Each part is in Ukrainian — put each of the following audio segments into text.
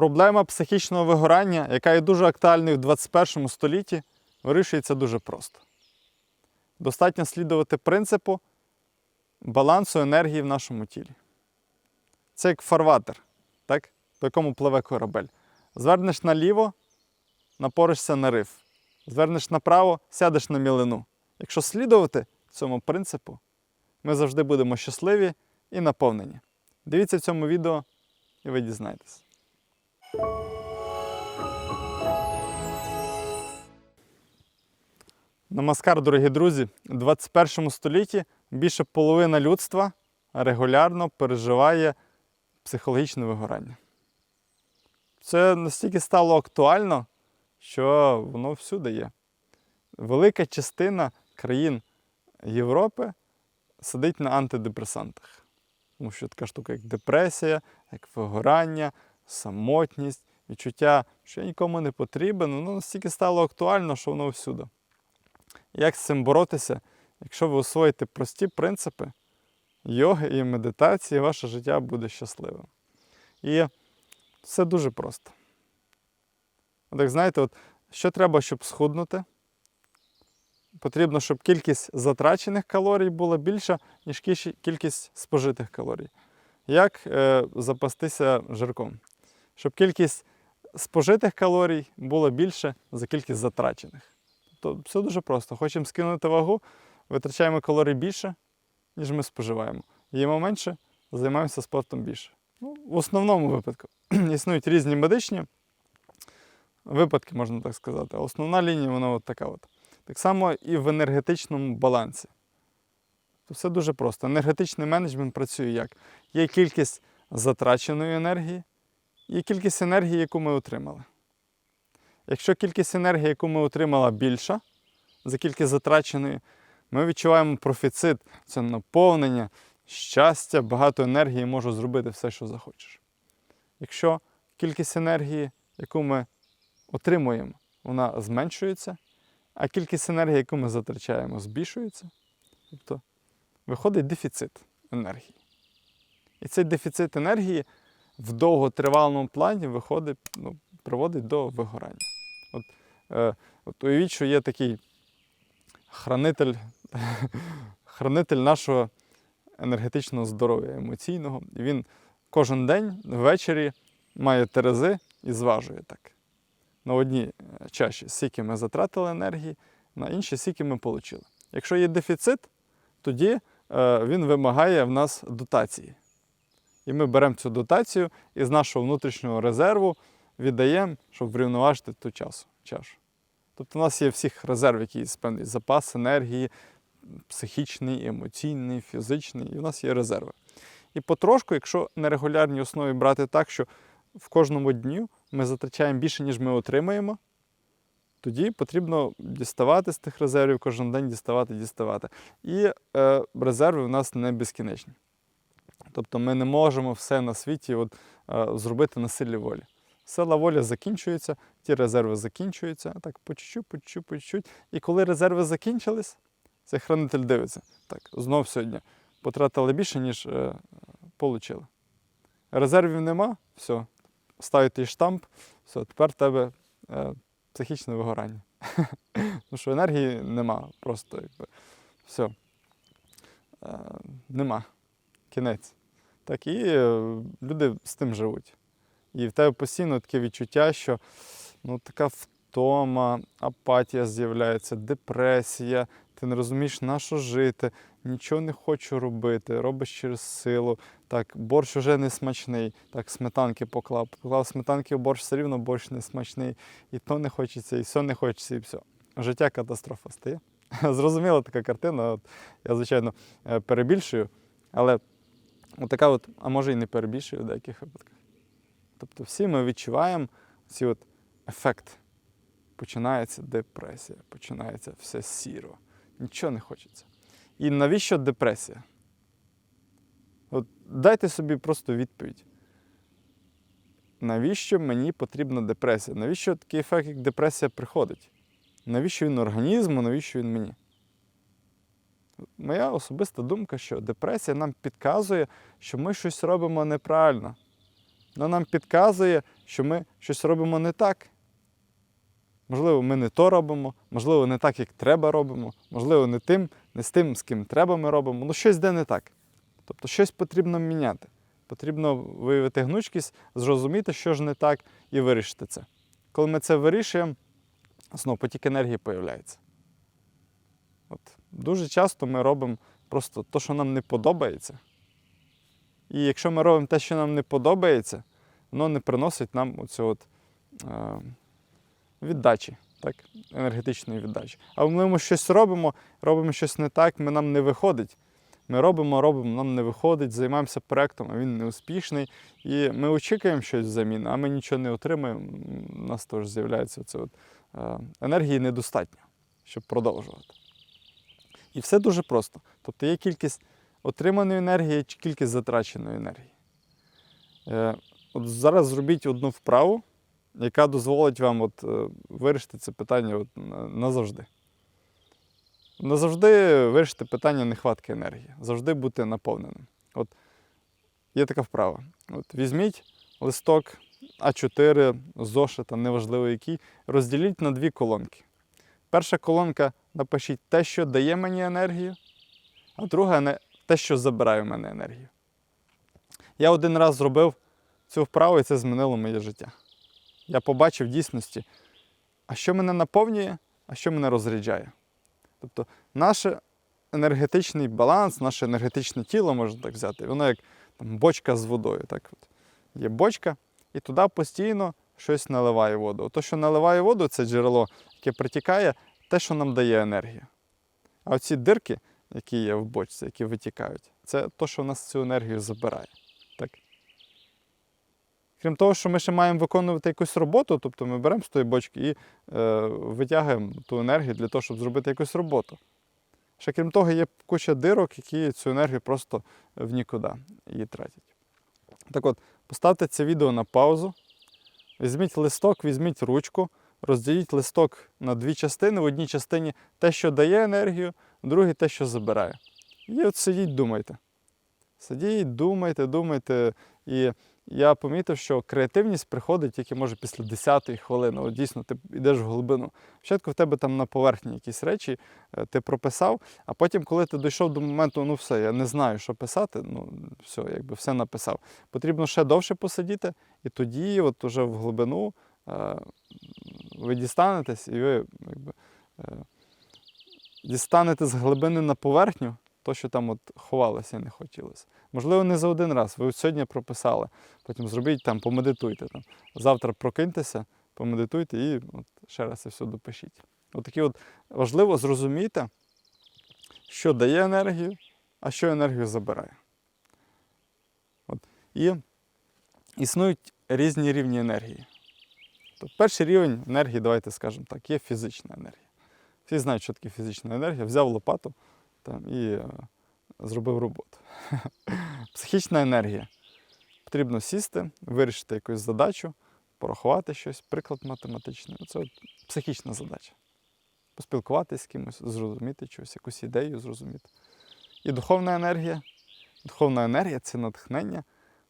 Проблема психічного вигорання, яка є дуже актуальною в 21 столітті, вирішується дуже просто. Достатньо слідувати принципу балансу енергії в нашому тілі. Це як фарватер, так? по якому пливе корабель. Звернеш наліво, напоришся на риф. Звернеш направо, сядеш на мілину. Якщо слідувати цьому принципу, ми завжди будемо щасливі і наповнені. Дивіться в цьому відео, і ви дізнаєтесь. Намаскар, дорогі друзі! У 21 столітті більше половина людства регулярно переживає психологічне вигорання. Це настільки стало актуально, що воно всюди є. Велика частина країн Європи сидить на антидепресантах. Тому що така штука, як депресія, як вигорання, самотність, відчуття, що я нікому не потрібен, воно настільки стало актуально, що воно всюди. Як з цим боротися, якщо ви освоїте прості принципи йоги і медитації, ваше життя буде щасливим. І все дуже просто. От як знаєте, от, що треба, щоб схуднути? Потрібно, щоб кількість затрачених калорій була більша, ніж кількість спожитих калорій. Як е, запастися жирком? Щоб кількість спожитих калорій була більше за кількість затрачених. Тобто все дуже просто. Хочемо скинути вагу, витрачаємо калорій більше, ніж ми споживаємо. Їмо менше, займаємося спортом більше. Ну, в основному випадку. Існують різні медичні випадки, можна так сказати. А основна лінія вона от така. От. Так само і в енергетичному балансі. То все дуже просто. Енергетичний менеджмент працює як? Є кількість затраченої енергії, є кількість енергії, яку ми отримали. Якщо кількість енергії, яку ми отримали, більша за кількість затраченої, ми відчуваємо профіцит, це наповнення, щастя, багато енергії можу зробити все, що захочеш. Якщо кількість енергії, яку ми отримуємо, вона зменшується, а кількість енергії, яку ми затрачаємо, збільшується, тобто виходить дефіцит енергії. І цей дефіцит енергії в довготривалому плані виходить, ну, приводить до вигорання. От, е, от уявіть, що є такий хранитель, хранитель нашого енергетичного здоров'я, емоційного. І він кожен день ввечері має терези і зважує так. На одній чаші скільки ми затратили енергії, на іншій скільки ми отримали. Якщо є дефіцит, тоді е, він вимагає в нас дотації. І ми беремо цю дотацію і з нашого внутрішнього резерву віддаємо, щоб врівноважити ту часу, чашу. Тобто у нас є всіх резерв, якийсь певний запас енергії, психічний, емоційний, фізичний, і у нас є резерви. І потрошку, якщо на регулярній основі брати так, що в кожному дню ми затрачаємо більше, ніж ми отримаємо, тоді потрібно діставати з тих резервів, кожен день діставати, діставати. І е, резерви у нас не безкінечні. Тобто ми не можемо все на світі от, е, зробити на силі волі. Сила волі закінчується, ті резерви закінчуються, так по чуть-чуть, по чуть-чуть, по чуть-чуть. І коли резерви закінчились, цей хранитель дивиться. Так, знов сьогодні потратили більше, ніж е, отримали. Резервів нема, все, ставите штамп, все, тепер в тебе е, психічне вигорання. Тому що енергії нема, просто якби, все. Е, нема. Кінець. Так, і е, люди з тим живуть. І в тебе постійно таке відчуття, що ну, така втома, апатія з'являється, депресія, ти не розумієш, на що жити, нічого не хочу робити, робиш через силу. Так, борщ вже не смачний, так, сметанки поклав. Поклав сметанки в борщ, все рівно борщ не смачний. І то не хочеться, і все не хочеться, і все. Життя катастрофа стає. Зрозуміла така картина. От, я, звичайно, е, перебільшую, але така от, а може і не перебільшую в деяких випадках. Тобто всі ми відчуваємо цей от ефект. Починається депресія, починається все сіро, нічого не хочеться. І навіщо депресія? От дайте собі просто відповідь. Навіщо мені потрібна депресія? Навіщо такий ефект, як депресія, приходить? Навіщо він організму, навіщо він мені? Моя особиста думка, що депресія нам підказує, що ми щось робимо неправильно. Вона нам підказує, що ми щось робимо не так. Можливо, ми не то робимо, можливо, не так, як треба робимо, можливо, не тим, не з тим, з ким треба ми робимо. Ну, щось де не так. Тобто щось потрібно міняти. Потрібно виявити гнучкість, зрозуміти, що ж не так, і вирішити це. Коли ми це вирішуємо, знову потік енергії появляється. Дуже часто ми робимо просто те, що нам не подобається. І якщо ми робимо те, що нам не подобається, воно не приносить нам оцю от, е, віддачі, так? енергетичної віддачі. А ми щось робимо, робимо щось не так, ми, нам не виходить. Ми робимо, робимо, нам не виходить, займаємося проєктом, а він не успішний. І ми очікуємо щось взамін, а ми нічого не отримаємо. У нас теж з'являється це от, е, енергії недостатньо, щоб продовжувати. І все дуже просто. Тобто є кількість отриманої енергії чи кількість затраченої енергії. Е, от зараз зробіть одну вправу, яка дозволить вам от, е, вирішити це питання от, назавжди. Назавжди вирішити питання нехватки енергії, завжди бути наповненим. От є така вправа. От візьміть листок А4, зошита, неважливо який, розділіть на дві колонки. Перша колонка напишіть те, що дає мені енергію, а друга не те, що забирає в мене енергію. Я один раз зробив цю вправу, і це змінило моє життя. Я побачив в дійсності, а що мене наповнює, а що мене розряджає. Тобто наш енергетичний баланс, наше енергетичне тіло, можна так взяти, воно як там, бочка з водою. Так от. Є бочка, і туди постійно щось наливає воду. То, що наливає воду, це джерело, яке притікає, те, що нам дає енергію. А оці дирки, які є в бочці, які витікають, це те, що в нас цю енергію забирає. Так? Крім того, що ми ще маємо виконувати якусь роботу, тобто ми беремо з тої бочки і е, витягуємо ту енергію для того, щоб зробити якусь роботу. Ще крім того, є куча дирок, які цю енергію просто в нікуди її тратять. Так от, поставте це відео на паузу, візьміть листок, візьміть ручку, розділіть листок на дві частини. В одній частині те, що дає енергію, в другій те, що забирає. І от сидіть, думайте. Сидіть, думайте, думайте. І я помітив, що креативність приходить тільки може після 10-ї хвилини. От дійсно, ти йдеш в глибину. Спочатку в тебе там на поверхні якісь речі е, ти прописав, а потім, коли ти дійшов до моменту, ну все, я не знаю, що писати, ну все, якби все написав. Потрібно ще довше посидіти, і тоді, от уже в глибину, е, ви дістанетесь і ви якби, е, дістанете з глибини на поверхню то, що там от ховалося і не хотілося. Можливо, не за один раз. Ви сьогодні прописали, потім зробіть там, помедитуйте. Там. Завтра прокиньтеся, помедитуйте і от ще раз це все допишіть. От от важливо зрозуміти, що дає енергію, а що енергію забирає. От. І існують різні рівні енергії. Тобто перший рівень енергії, давайте скажемо так, є фізична енергія. Всі знають, що таке фізична енергія. Взяв лопату там, і е, зробив роботу. Психічна енергія. Потрібно сісти, вирішити якусь задачу, порахувати щось, приклад математичний. Це от психічна задача. Поспілкуватися з кимось, зрозуміти щось, якусь ідею зрозуміти. І духовна енергія. Духовна енергія це натхнення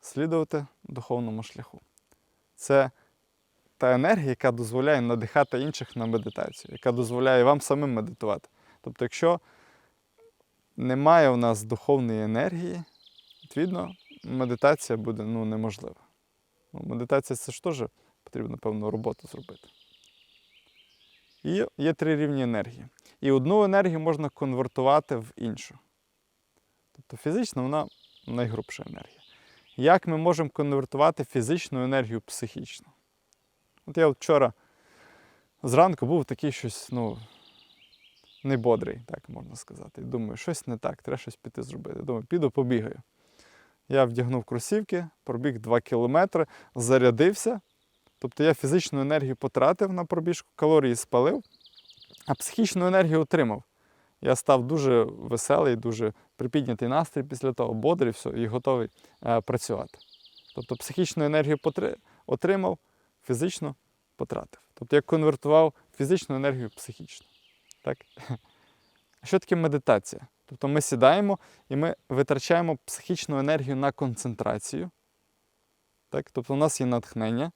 слідувати духовному шляху. Це та енергія, яка дозволяє надихати інших на медитацію, яка дозволяє вам самим медитувати. Тобто, якщо немає у нас духовної енергії, відповідно, медитація буде ну, неможлива. Ну, медитація це ж теж потрібно певну роботу зробити. І є три рівні енергії. І одну енергію можна конвертувати в іншу. Тобто фізична вона найгрубша енергія. Як ми можемо конвертувати фізичну енергію в психічну? От я вчора зранку був такий щось, ну, небодрий, так можна сказати. Думаю, щось не так, треба щось піти зробити. Думаю, піду побігаю. Я вдягнув кросівки, пробіг 2 кілометри, зарядився. Тобто я фізичну енергію потратив на пробіжку, калорії спалив, а психічну енергію отримав. Я став дуже веселий, дуже припіднятий настрій після того, бодрий, все, і готовий е, працювати. Тобто психічну енергію потри... отримав, фізично потратив. Тобто я конвертував фізичну енергію в психічну. Так? Що таке медитація? Тобто ми сідаємо і ми витрачаємо психічну енергію на концентрацію. Так? Тобто у нас є натхнення,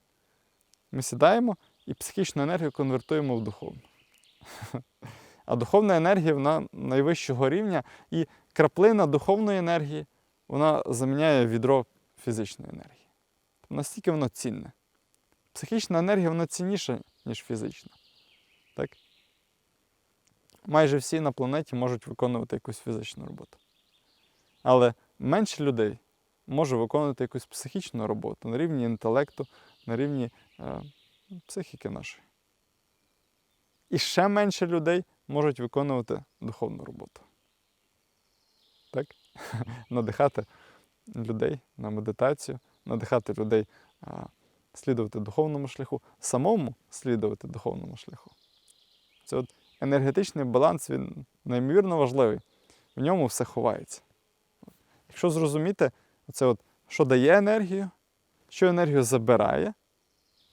ми сідаємо і психічну енергію конвертуємо в духовну. А духовна енергія вона найвищого рівня, і краплина духовної енергії вона заміняє відро фізичної енергії. Настільки воно цінне. Психічна енергія вона цінніша, ніж фізична. Так? Майже всі на планеті можуть виконувати якусь фізичну роботу. Але менше людей може виконувати якусь психічну роботу на рівні інтелекту, на рівні е, психіки нашої. І ще менше людей можуть виконувати духовну роботу. Так? Надихати людей на медитацію, надихати людей а, слідувати духовному шляху, самому слідувати духовному шляху. Це от енергетичний баланс, він неймовірно важливий. В ньому все ховається. Якщо зрозуміти, оце от, що дає енергію, що енергію забирає,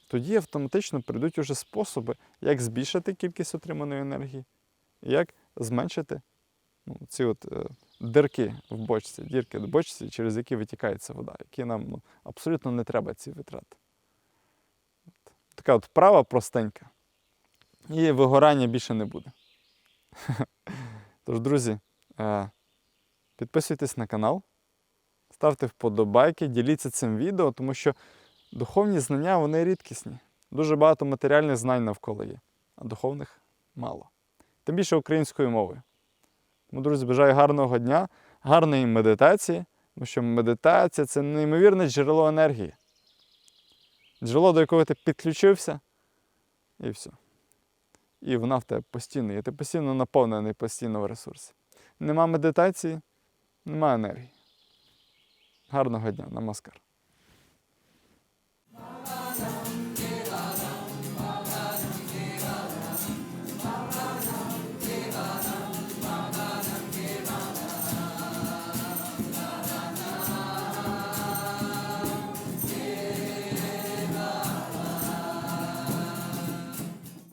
тоді автоматично прийдуть уже способи, як збільшити кількість отриманої енергії, як зменшити ну, ці от, е, дирки в бочці, дірки в бочці, через які витікається вода, які нам ну, абсолютно не треба ці витрати. Така от вправа простенька. І вигорання більше не буде. Тож, друзі, е, підписуйтесь на канал, ставте вподобайки, діліться цим відео, тому що духовні знання вони рідкісні. Дуже багато матеріальних знань навколо є, а духовних мало. Тим більше українською мовою. Тому, друзі, бажаю гарного дня, гарної медитації, тому що медитація це неймовірне джерело енергії. Джерело, до якого ти підключився, і все. І вона в тебе постійно є. Ти постійно наповнений постійно в ресурсі. Нема медитації, нема енергії. Гарного дня, намаскар.